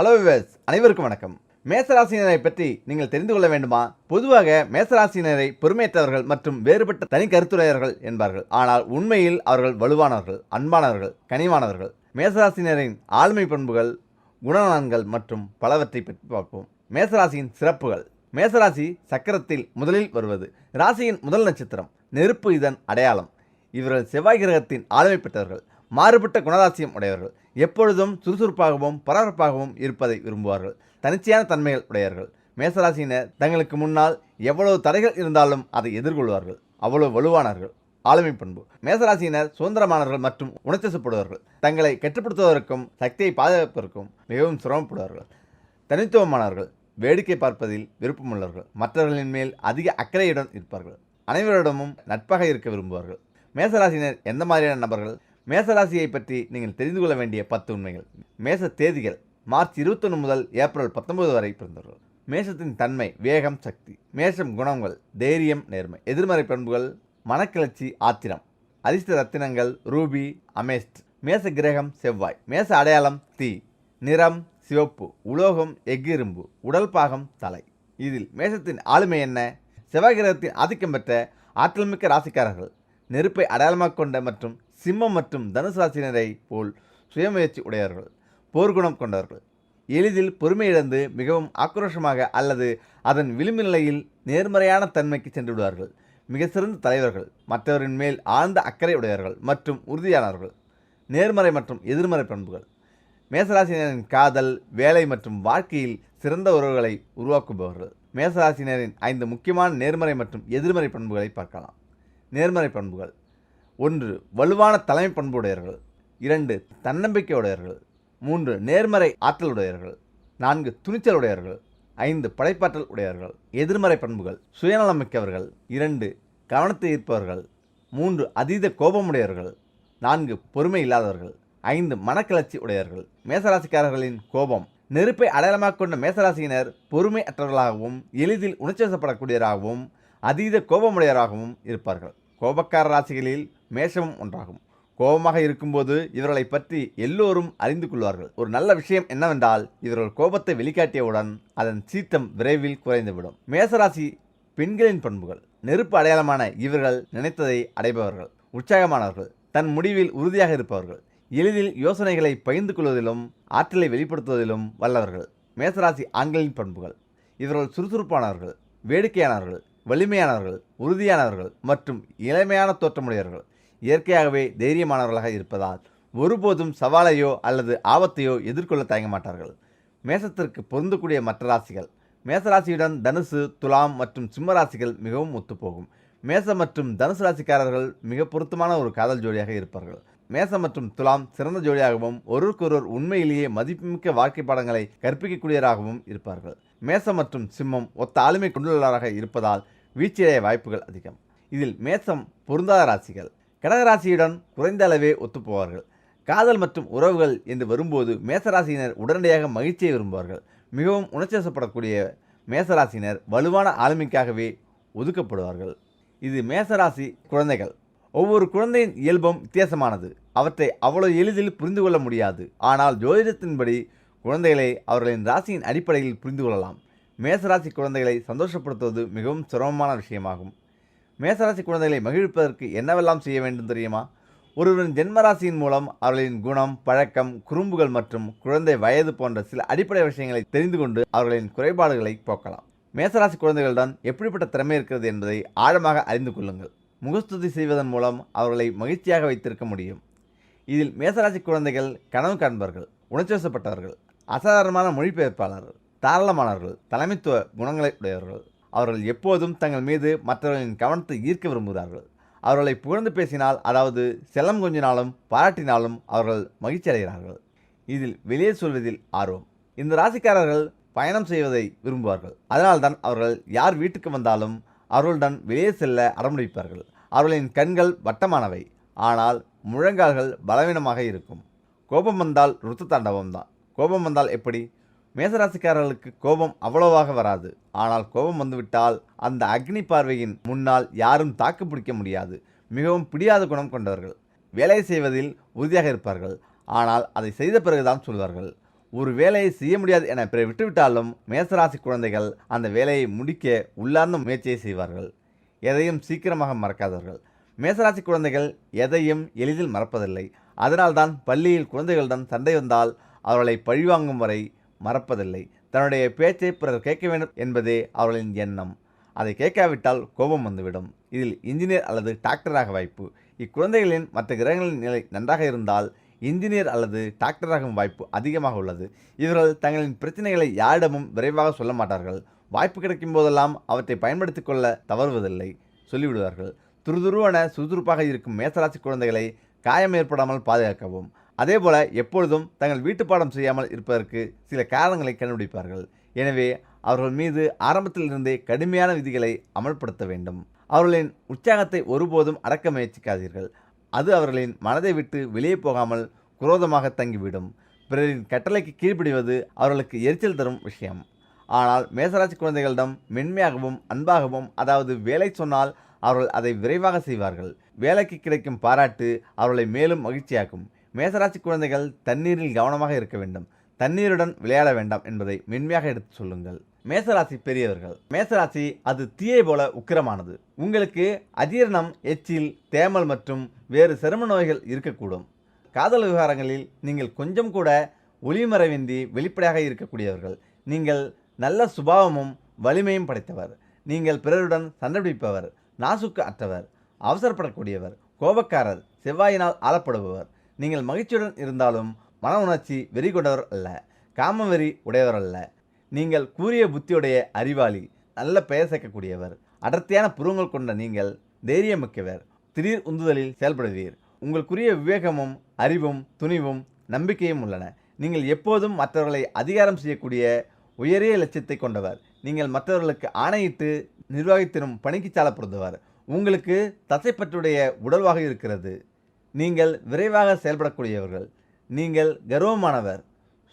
Hello viewers அனைவருக்கும் வணக்கம். மேசராசினரை பற்றி நீங்கள் தெரிந்து கொள்ள வேண்டுமா? பொதுவாக மேசராசினரை பொறுமையற்றவர்கள் மற்றும் வேறுபட்ட தனி கருத்துடையவர்கள் என்பார்கள். ஆனால் உண்மையில் அவர்கள் வலுவானவர்கள் அன்பானவர்கள் கனிவானவர்கள். மேசராசினரின் ஆளுமை பண்புகள் குணநலன்கள் மற்றும் பலவற்றை பற்றி பார்ப்போம். மேசராசியின் சிறப்புகள். மேசராசி சக்கரத்தில் முதலில் வருவது ராசியின் முதல் நட்சத்திரம் நெருப்பு இதன் அடையாளம். இவர்கள் செவ்வாய் கிரகத்தின் ஆளுமை பெற்றவர்கள் மாறுபட்ட குணராசியம் உடையவர்கள். எப்பொழுதும் சுறுசுறுப்பாகவும் பரபரப்பாகவும் இருப்பதை விரும்புவார்கள். தனிச்சையான தன்மைகள் உடையவர்கள். மேசராசியினர் தங்களுக்கு முன்னால் எவ்வளவு தடைகள் இருந்தாலும் அதை எதிர்கொள்வார்கள். அவ்வளவு வலுவானார்கள் ஆளுமை பண்பு. மேசராசியினர் சுதந்திரமானவர்கள் மற்றும் உணர்ச்சிசப்படுவார்கள் தங்களை கட்டுப்படுத்துவதற்கும் சக்தியை பாதுகாப்பதற்கும் மிகவும் சிரமப்படுவார்கள். தனித்துவமானவர்கள். வேடிக்கை பார்ப்பதில் விருப்பமுள்ளவர்கள். மற்றவர்களின் மேல் அதிக அக்கறையுடன் இருப்பார்கள். அனைவரிடமும் நட்பாக இருக்க விரும்புவார்கள். மேசராசினர் எந்த மாதிரியான நபர்கள்? மேசராசியை பற்றி நீங்கள் தெரிந்து கொள்ள வேண்டிய பத்து உண்மைகள். மேச தேதிகள் மார்ச் இருபத்தொன்று முதல் ஏப்ரல் பத்தொன்பது வரை பிறந்தவர்கள் மேசத்தின் தன்மை வேகம் சக்தி. மேஷம் குணங்கள் தைரியம் நேர்மை. எதிர்மறை பண்புகள் மனக்கிளர்ச்சி ஆத்திரம். அதிர்ஷ்ட ரத்தினங்கள் ரூபி அமேஸ்ட். மேச கிரகம் செவ்வாய். மேச அடையாளம் தீ. நிறம் சிவப்பு. உலோகம் எஃகிரும்பு உடல் பாகம் தலை. இதில் மேசத்தின் ஆளுமை என்ன? செவ்வாய் கிரகத்தின் ஆதிக்கம் பெற்ற ஆற்றல்மிக்க ராசிக்காரர்கள். நெருப்பை அடையாளமாக கொண்ட மற்றும் சிம்மம் மற்றும் தனுசாசினரை போல் சுயமுயற்சி உடையவர்கள் போர்க்குணம் கொண்டவர்கள். எளிதில் பொறுமையிழந்து மிகவும் ஆக்ரோஷமாக அல்லது அதன் விளிம்பு நிலையில் நேர்மறையான தன்மைக்கு சென்று விடுவார்கள். மிக சிறந்த தலைவர்கள் மற்றவரின் மேல் ஆழ்ந்த அக்கறை உடையவர்கள் மற்றும் உறுதியானவர்கள். நேர்மறை மற்றும் எதிர்மறை பண்புகள். மேசராசினரின் காதல் வேலை மற்றும் வாழ்க்கையில் சிறந்த உறவுகளை உருவாக்குபவர்கள். மேசராசினரின் ஐந்து முக்கியமான நேர்மறை மற்றும் எதிர்மறை பண்புகளை பார்க்கலாம். நேர்மறை பண்புகள். ஒன்று வலுவான தலைமை பண்புடையவர்கள் இரண்டு தன்னம்பிக்கையுடையவர்கள் மூன்று நேர்மறை ஆற்றலுடையவர்கள் நான்கு துணிச்சலுடையவர்கள் ஐந்து படைப்பாற்றல் உடையவர்கள் எதிர்மறை பண்புகள் சுயநலமிக்கவர்கள். இரண்டு கவனத்தை ஈர்ப்பவர்கள். மூன்று அதீத கோபமுடையவர்கள் நான்கு பொறுமை இல்லாதவர்கள். ஐந்து மனக்கிளர்ச்சி உடையவர்கள் மேசராசிக்காரர்களின் கோபம். நெருப்பை அடையாளமாக கொண்ட மேசராசியினர் பொறுமை அற்றவர்களாகவும் எளிதில் உணர்ச்சிவசப்படக்கூடியவராகவும் அதீத கோபமுடையவராகவும் இருப்பார்கள். கோபக்கார ராசிகளில் மேஷமும் ஒன்றாகும். கோபமாக இருக்கும்போது இவர்களை பற்றி எல்லோரும் அறிந்து கொள்வார்கள். ஒரு நல்ல விஷயம் என்னவென்றால் இவர்கள் கோபத்தை வெளிக்காட்டியவுடன் அதன் சீத்தம் விரைவில் குறைந்துவிடும். மேசராசி பெண்களின் பண்புகள். நெருப்பு அடையாளமான இவர்கள் நினைத்ததை அடைபவர்கள் உற்சாகமானவர்கள் தன் முடிவில் உறுதியாக இருப்பவர்கள் எளிதில் யோசனைகளை பகிர்ந்து கொள்வதிலும் ஆற்றலை வெளிப்படுத்துவதிலும் வல்லவர்கள். மேசராசி ஆண்களின் பண்புகள். இவர்கள் சுறுசுறுப்பானவர்கள் வேடிக்கையானவர்கள் வலிமையானவர்கள் உறுதியானவர்கள் மற்றும் இளமையான தோற்றமுடையவர்கள். இயற்கையாகவே தைரியமானவர்களாக இருப்பதால் ஒருபோதும் சவாலையோ அல்லது ஆபத்தையோ எதிர்கொள்ள தயங்க மாட்டார்கள். மேசத்திற்கு பொருந்தக்கூடிய மற்ற ராசிகள். மேசராசியுடன் தனுசு துலாம் மற்றும் சிம்ம ராசிகள் மிகவும் ஒத்துப்போகும். மேச மற்றும் தனுசு ராசிக்காரர்கள் மிக பொருத்தமான ஒரு காதல் ஜோடியாக இருப்பார்கள். மேசம் மற்றும் துலாம் சிறந்த ஜோடியாகவும் ஒருவருக்கொருவர் உண்மையிலேயே மதிப்புமிக்க வாழ்க்கை பாடங்களை கற்பிக்கக்கூடியவராகவும் இருப்பார்கள். மேசம் மற்றும் சிம்மம் ஒத்த ஆளுமை கொண்டுள்ளவராக இருப்பதால் வீழ்ச்சியடைய வாய்ப்புகள் அதிகம். இதில் மேசம் பொருந்தாத ராசிகள். கடகராசியுடன் குறைந்த அளவே ஒத்துப்போவார்கள். காதல் மற்றும் உறவுகள் என்று வரும்போது மேசராசியினர் உடனடியாக மகிழ்ச்சியை விரும்புவார்கள். மிகவும் உணர்ச்சிவசப்படக்கூடிய மேசராசினர் வலுவான ஆளுமைக்காகவே ஒதுக்கப்படுவார்கள். இது மேசராசி குழந்தைகள். ஒவ்வொரு குழந்தையின் இயல்பும் வித்தியாசமானது. அவற்றை அவ்வளோ எளிதில் புரிந்து கொள்ள முடியாது. ஆனால் ஜோதிடத்தின்படி குழந்தைகளை அவர்களின் ராசியின் அடிப்படையில் புரிந்து கொள்ளலாம். மேசராசி குழந்தைகளை சந்தோஷப்படுத்துவது மிகவும் சிரமமான விஷயமாகும். மேசராசி குழந்தைகளை மகிழ்ப்பதற்கு என்னவெல்லாம் செய்ய வேண்டும் தெரியுமா? ஒருவரின் ஜென்மராசியின் மூலம் அவர்களின் குணம் பழக்கம் குறும்புகள் மற்றும் குழந்தை வயது போன்ற சில அடிப்படை விஷயங்களை தெரிந்து கொண்டு அவர்களின் குறைபாடுகளை போக்கலாம். மேசராசி குழந்தைகளிடம் எப்படிப்பட்ட திறமை இருக்கிறது என்பதை ஆழமாக அறிந்து கொள்ளுங்கள். முகஸ்துதி செய்வதன் மூலம் அவர்களை மகிழ்ச்சியாக வைத்திருக்க முடியும். இதில் மேசராசி குழந்தைகள் கனவு காண்பவர்கள் உணர்ச்சிவசப்பட்டவர்கள் அசாதாரணமான மொழிபெயர்ப்பாளர்கள் தாராளமானவர்கள் தலைமைத்துவ குணங்களை உடையவர்கள் அவர்கள் எப்போதும் தங்கள் மீது மற்றவர்களின் கவனத்தை ஈர்க்க விரும்புகிறார்கள். அவர்களை புகழ்ந்து பேசினால் அதாவது செல்லம் கொஞ்சினாலும் பாராட்டினாலும் அவர்கள் மகிழ்ச்சி அடைகிறார்கள் இதில் வெளியே சொல்வதில் ஆர்வம். இந்த ராசிக்காரர்கள் பயணம் செய்வதை விரும்புவார்கள். அதனால்தான் அவர்கள் யார் வீட்டுக்கு வந்தாலும் அவர்களுடன் வெளியே செல்ல அடம்பிடிப்பார்கள். அவர்களின் கண்கள் வட்டமானவை. ஆனால் முழங்கால்கள் பலவீனமாக இருக்கும். கோபம் வந்தால் ருத்த தாண்டவம் தான் கோபம் வந்தால் எப்படி? மேசராசிக்காரர்களுக்கு கோபம் அவ்வளவாக வராது. ஆனால் கோபம் வந்துவிட்டால் அந்த அக்னி பார்வையின் முன்னால் யாரும் தாக்கு பிடிக்க முடியாது. மிகவும் பிடியாத குணம் கொண்டவர்கள். வேலை செய்வதில் உறுதியாக இருப்பார்கள். ஆனால் அதை செய்த பிறகுதான் சொல்வார்கள். ஒரு வேலையை செய்ய முடியாது என பிற விட்டுவிட்டாலும் மேசராசி குழந்தைகள் அந்த வேலையை முடிக்க உள்ளார்ந்த முயற்சியை செய்வார்கள். எதையும் சீக்கிரமாக மறக்காதவர்கள். மேசராசி குழந்தைகள் எதையும் எளிதில் மறப்பதில்லை. அதனால்தான் பள்ளியில் குழந்தைகளுடன் சண்டை வந்தால் அவர்களை பழிவாங்கும் வரை மறப்பதில்லை. தன்னுடைய பேச்சை பிறர் கேட்க வேண்டும் என்பதே அவர்களின் எண்ணம். அதை கேட்காவிட்டால் கோபம் வந்துவிடும். இதில் இன்ஜினியர் அல்லது டாக்டராக வாய்ப்பு. இக்குழந்தைகளின் மற்ற கிரகங்களின் நிலை நன்றாக இருந்தால் இன்ஜினியர் அல்லது டாக்டராகும் வாய்ப்பு அதிகமாக உள்ளது. இவர்கள் தங்களின் பிரச்சனைகளை யாரிடமும் விரைவாக சொல்ல மாட்டார்கள். வாய்ப்பு கிடைக்கும் போதெல்லாம் அவற்றை பயன்படுத்திக் கொள்ள தவறுவதில்லை. சொல்லிவிடுவார்கள். துருதுருவன சுறுசுறுப்பாக இருக்கும் மேசராசி குழந்தைகளை காயம் ஏற்படாமல் பாதுகாக்கவும். அதேபோல எப்பொழுதும் தங்கள் வீட்டு பாடம் செய்யாமல் இருப்பதற்கு சில காரணங்களை கண்டுபிடிப்பார்கள். எனவே அவர்கள் மீது ஆரம்பத்தில் இருந்தே கடுமையான விதிகளை அமல்படுத்த வேண்டும். அவர்களின் உற்சாகத்தை ஒருபோதும் அடக்க முயற்சிக்காதீர்கள். அது அவர்களின் மனதை விட்டு வெளியே போகாமல் குரோதமாக தங்கிவிடும். பிறரின் கட்டளைக்கு கீழ்ப்பிடிவது அவர்களுக்கு எரிச்சல் தரும் விஷயம். ஆனால் மேசராசி குழந்தைகளிடம் மென்மையாகவும் அன்பாகவும் அதாவது வேலை சொன்னால் அவர்கள் அதை விரைவாக செய்வார்கள். வேலைக்கு கிடைக்கும் பாராட்டு அவர்களை மேலும் மகிழ்ச்சியாக்கும். மேசராசி குழந்தைகள் தண்ணீரில் கவனமாக இருக்க வேண்டும். தண்ணீருடன் விளையாட வேண்டாம் என்பதை மென்மையாக எடுத்து சொல்லுங்கள். மேசராசி பெரியவர்கள் மேசராசி அது தீயை போல உக்கிரமானது. உங்களுக்கு அஜீரணம் எச்சில் தேமல் மற்றும் வேறு சரும நோய்கள் இருக்கக்கூடும். காதல் விவகாரங்களில் நீங்கள் கொஞ்சம் கூட ஒளிமறைவின்றி வெளிப்படையாக இருக்கக்கூடியவர்கள். நீங்கள் நல்ல சுபாவமும் வலிமையும் படைத்தவர். நீங்கள் பிறருடன் சண்டைபிடிப்பவர் நாசுக்கு அற்றவர் அவசரப்படக்கூடியவர் கோபக்காரர் செவ்வாயினால் ஆளப்படுபவர். நீங்கள் மகிழ்ச்சியுடன் இருந்தாலும் மன உணர்ச்சி வெறி கொண்டவர் அல்ல காமவெறி உடையவர் அல்ல. நீங்கள் கூறிய புத்தியுடைய அறிவாளி நல்ல பெயர் சேர்க்கக்கூடியவர் அடர்த்தியான புருவங்கள் கொண்ட நீங்கள் தைரியமிக்கவர் திடீர் உந்துதலில் செயல்படுவீர். உங்களுக்குரிய விவேகமும் அறிவும் துணிவும் நம்பிக்கையும் உள்ளன. நீங்கள் எப்போதும் மற்றவர்களை அதிகாரம் செய்யக்கூடிய உயரிய லட்சியத்தை கொண்டவர். நீங்கள் மற்றவர்களுக்கு ஆணையிட்டு நிர்வாகித்தினும் பணிக்கு சால உங்களுக்கு தசைப்பற்றுடைய உடல்வாக இருக்கிறது. நீங்கள் விரைவாக செயல்படக்கூடியவர்கள். நீங்கள் கர்வமானவர்.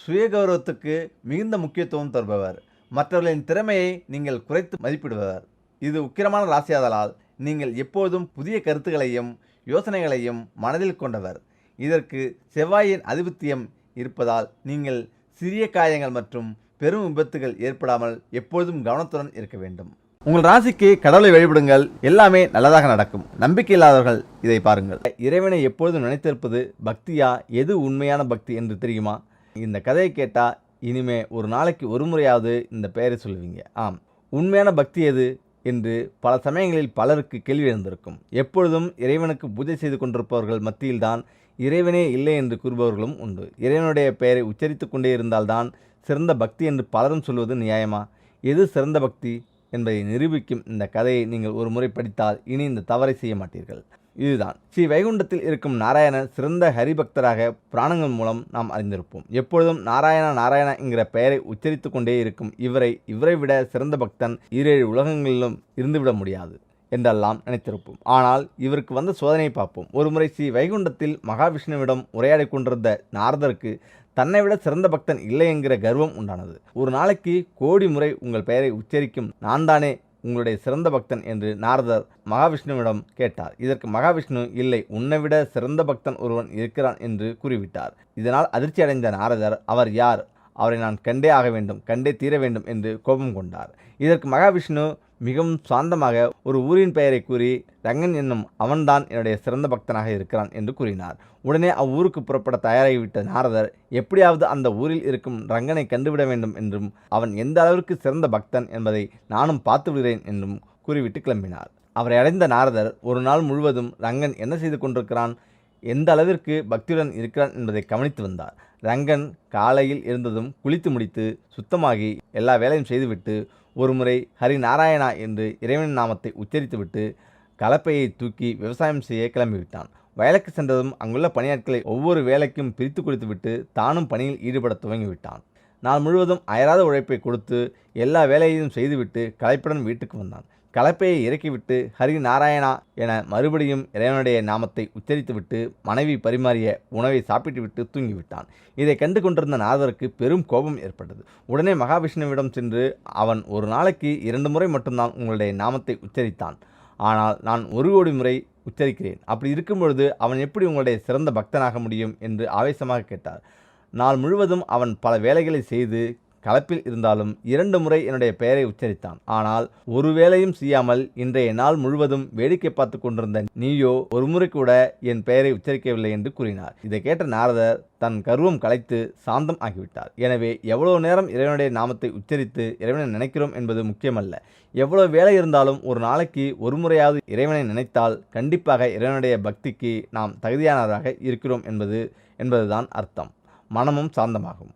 சுய கௌரவத்துக்கு மிகுந்த முக்கியத்துவம் தருபவர். மற்றவர்களின் திறமையை நீங்கள் குறைத்து மதிப்பிடுபவர். இது உக்கிரமான ராசியாதலால் நீங்கள் எப்போதும் புதிய கருத்துக்களையும் யோசனைகளையும் மனதில் கொண்டவர். இதற்கு செவ்வாயின் அதிபத்தியம் இருப்பதால் நீங்கள் சிறிய காயங்கள் மற்றும் பெரும் விபத்துகள் ஏற்படாமல் எப்பொழுதும் கவனத்துடன் இருக்க வேண்டும். உங்கள் ராசிக்கு கடவுளை வழிபடுங்கள். எல்லாமே நல்லதாக நடக்கும். நம்பிக்கை இல்லாதவர்கள் இதை பாருங்கள். இறைவனை எப்பொழுதும் நினைத்திருப்பது பக்தியா? எது உண்மையான பக்தி என்று தெரியுமா? இந்த கதையை கேட்டால் இனிமே ஒரு நாளைக்கு ஒரு முறையாவது இந்த பெயரை சொல்லுவீங்க. ஆம். உண்மையான பக்தி எது? என்று பல சமயங்களில் பலருக்கு கேள்வி எழுந்திருக்கும். எப்பொழுதும் இறைவனுக்கு பூஜை செய்து கொண்டிருப்பவர்கள் மத்தியில்தான் இறைவனே இல்லை என்று கூறுபவர்களும் உண்டு. இறைவனுடைய பெயரை உச்சரித்து கொண்டே இருந்தால்தான் சிறந்த பக்தி என்று பலரும் சொல்வது நியாயமா? எது சிறந்த பக்தி? என்பதை நிரூபிக்கும் இந்த கதையை நீங்கள் ஒரு முறை படித்தால் இனி இந்த தவறை செய்ய மாட்டீர்கள். இதுதான். ஸ்ரீ வைகுண்டத்தில் இருக்கும் நாராயணன் சிறந்த ஹரிபக்தராக புராணங்கள் மூலம் நாம் அறிந்திருப்போம். எப்பொழுதும் நாராயண நாராயண என்கிற பெயரை உச்சரித்து கொண்டே இருக்கும் இவரை இவரை விட சிறந்த பக்தன் ஈரேழு உலகங்களிலும் இருந்துவிட முடியாது என்றெல்லாம் நினைத்திருப்போம். ஆனால் இவருக்கு வந்த சோதனையை பார்ப்போம். ஒருமுறை ஸ்ரீ வைகுண்டத்தில் மகாவிஷ்ணுவிடம் உரையாடி கொண்டிருந்த நாரதருக்கு தன்னை விட சிறந்த பக்தன் இல்லை என்கிற கர்வம் உண்டானது. ஒரு நாளைக்கு கோடி முறை உங்கள் பெயரை உச்சரிக்கும் நான் தானே உங்களுடைய சிறந்த பக்தன் என்று நாரதர் மகாவிஷ்ணுவிடம் கேட்டார். இதற்கு மகாவிஷ்ணு இல்லை உன்னை விட சிறந்த பக்தன் ஒருவன் இருக்கிறான் என்று கூறிவிட்டார். இதனால் அதிர்ச்சி அடைந்த நாரதர் அவர் யார்? அவரை நான் கண்டே ஆக வேண்டும் கண்டே தீர வேண்டும் என்று கோபம் கொண்டார். இதற்கு மகாவிஷ்ணு மிகவும் சாந்தமாக ஒரு ஊரின் பெயரை கூறி ரங்கன் என்னும் அவன்தான் என்னுடைய சிறந்த பக்தனாக இருக்கிறான் என்று கூறினார். உடனே அவ்வூருக்கு புறப்பட தயாராகிவிட்ட நாரதர் எப்படியாவது அந்த ஊரில் இருக்கும் ரங்கனை கண்டுவிட வேண்டும் என்றும் அவன் எந்த அளவிற்கு சிறந்த பக்தன் என்பதை நானும் பார்த்து விடுகிறேன் என்றும் கூறிவிட்டு கிளம்பினார். அவரை அடைந்த நாரதர் ஒரு நாள் முழுவதும் ரங்கன் என்ன செய்து கொண்டிருக்கிறான் எந்த அளவிற்கு பக்தியுடன் இருக்கிறான் என்பதை கவனித்து வந்தார். ரங்கன் காலையில் இருந்ததும் குளித்து முடித்து சுத்தமாகி எல்லா வேலையும் செய்துவிட்டு ஒருமுறை ஹரி நாராயணா என்று இறைவன் நாமத்தை உச்சரித்துவிட்டு கலப்பையை தூக்கி விவசாயம் செய்ய கிளம்பிவிட்டான். வயலுக்கு சென்றதும் அங்குள்ள பணியாட்களை ஒவ்வொரு வேலைக்கும் பிரித்து கொடுத்துவிட்டு தானும் பணியில் ஈடுபட துவங்கிவிட்டான். நாள் முழுவதும் அயராத உழைப்பை கொடுத்து எல்லா வேலையையும் செய்துவிட்டு கலைப்புடன் வீட்டுக்கு வந்தான். கலப்பையை இறக்கிவிட்டு ஹரி நாராயணா என மறுபடியும் இறைவனுடைய நாமத்தை உச்சரித்துவிட்டு மனைவி பரிமாறிய உணவை சாப்பிட்டுவிட்டு தூங்கிவிட்டான். இதை கண்டு கொண்டிருந்த நாதருக்கு பெரும் கோபம் ஏற்பட்டது. உடனே மகாவிஷ்ணுவிடம் சென்று அவன் ஒரு நாளைக்கு இரண்டு முறை மட்டும்தான் உங்களுடைய நாமத்தை உச்சரித்தான். ஆனால் நான் ஒரு கோடி முறை உச்சரிக்கிறேன். அப்படி இருக்கும் பொழுது அவன் எப்படி உங்களுடைய சிறந்த பக்தனாக முடியும்? என்று ஆவேசமாக கேட்டார். நாள் முழுவதும் அவன் பல வேலைகளை செய்து கலப்பில் இருந்தாலும் இரண்டு முறை என்னுடைய பெயரை உச்சரித்தான். ஆனால் ஒரு வேலையும் செய்யாமல் இன்றைய நாள் முழுவதும் வேடிக்கை பார்த்து கொண்டிருந்த நீயோ ஒரு முறை கூட என் பெயரை உச்சரிக்கவில்லை என்று கூறினார். இதை கேட்ட நாரதர் தன் கர்வம் கலைத்து சாந்தம் ஆகிவிட்டார். எனவே எவ்வளவு நேரம் இறைவனுடைய நாமத்தை உச்சரித்து இறைவனை நினைக்கிறோம் என்பது முக்கியமல்ல. எவ்வளவு வேலை இருந்தாலும் ஒரு நாளைக்கு ஒரு முறையாவது இறைவனை நினைத்தால் கண்டிப்பாக இறைவனுடைய பக்திக்கு நாம் தகுதியானவராக இருக்கிறோம் என்பது என்பதுதான் அர்த்தம். மனமும் சாந்தமாகும்.